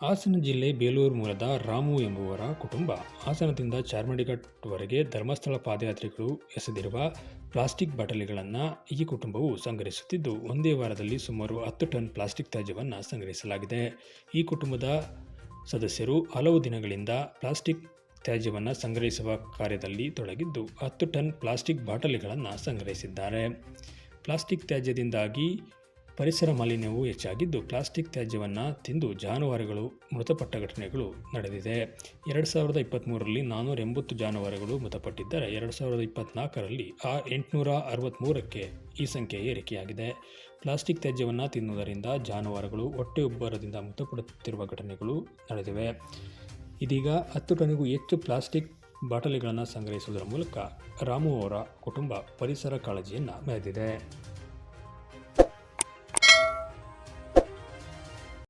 ಹಾಸನ ಜಿಲ್ಲೆ ಬೇಲೂರು ಮೂಲದ ರಾಮು ಎಂಬುವರ ಕುಟುಂಬ. ಹಾಸನದಿಂದ ಚಾರ್ಮಡಿಘಟ್ವರೆಗೆ ಧರ್ಮಸ್ಥಳ ಪಾದಯಾತ್ರಿಗಳು ಎಸೆದಿರುವ ಪ್ಲಾಸ್ಟಿಕ್ ಬಾಟಲಿಗಳನ್ನು ಈ ಕುಟುಂಬವು ಸಂಗ್ರಹಿಸುತ್ತಿದ್ದು, ಒಂದೇ ವಾರದಲ್ಲಿ ಸುಮಾರು ಹತ್ತು ಟನ್ ಪ್ಲಾಸ್ಟಿಕ್ ತ್ಯಾಜ್ಯವನ್ನು ಸಂಗ್ರಹಿಸಲಾಗಿದೆ. ಈ ಕುಟುಂಬದ ಸದಸ್ಯರು ಹಲವು ದಿನಗಳಿಂದ ಪ್ಲಾಸ್ಟಿಕ್ ತ್ಯಾಜ್ಯವನ್ನು ಸಂಗ್ರಹಿಸುವ ಕಾರ್ಯದಲ್ಲಿ ತೊಡಗಿದ್ದು, ಹತ್ತು ಟನ್ ಪ್ಲಾಸ್ಟಿಕ್ ಬಾಟಲಿಗಳನ್ನು ಸಂಗ್ರಹಿಸಿದ್ದಾರೆ. ಪ್ಲಾಸ್ಟಿಕ್ ತ್ಯಾಜ್ಯದಿಂದಾಗಿ ಪರಿಸರ ಮಾಲಿನ್ಯವು ಹೆಚ್ಚಾಗಿದ್ದು ಪ್ಲಾಸ್ಟಿಕ್ ತ್ಯಾಜ್ಯವನ್ನು ತಿಂದು ಜಾನುವಾರುಗಳು ಮೃತಪಟ್ಟ ಘಟನೆಗಳು ನಡೆದಿದೆ. ಎರಡು ಸಾವಿರದ ಇಪ್ಪತ್ತ್ಮೂರರಲ್ಲಿ ನಾನ್ನೂರ ಎಂಬತ್ತು ಜಾನುವಾರುಗಳು ಮೃತಪಟ್ಟಿದ್ದರೆ. ಎರಡು ಸಾವಿರದ ಇಪ್ಪತ್ತ್ನಾಲ್ಕರಲ್ಲಿ ಆ ಎಂಟುನೂರ ಅರವತ್ತ್ಮೂರಕ್ಕೆ ಈ ಸಂಖ್ಯೆ ಏರಿಕೆಯಾಗಿದೆ. ಪ್ಲಾಸ್ಟಿಕ್ ತ್ಯಾಜ್ಯವನ್ನು ತಿನ್ನುವುದರಿಂದ ಜಾನುವಾರುಗಳು ಹೊಟ್ಟೆ ಉಬ್ಬರದಿಂದ ಮೃತಪಡುತ್ತಿರುವ ಘಟನೆಗಳು ನಡೆದಿವೆ. ಇದೀಗ ಹತ್ತು ಟನ್ಗೂ ಹೆಚ್ಚು ಪ್ಲಾಸ್ಟಿಕ್ ಬಾಟಲಿಗಳನ್ನು ಸಂಗ್ರಹಿಸುವುದರ ಮೂಲಕ ರಾಮು ಅವರ ಕುಟುಂಬ ಪರಿಸರ ಕಾಳಜಿಯನ್ನು ಮೆರೆದಿದೆ.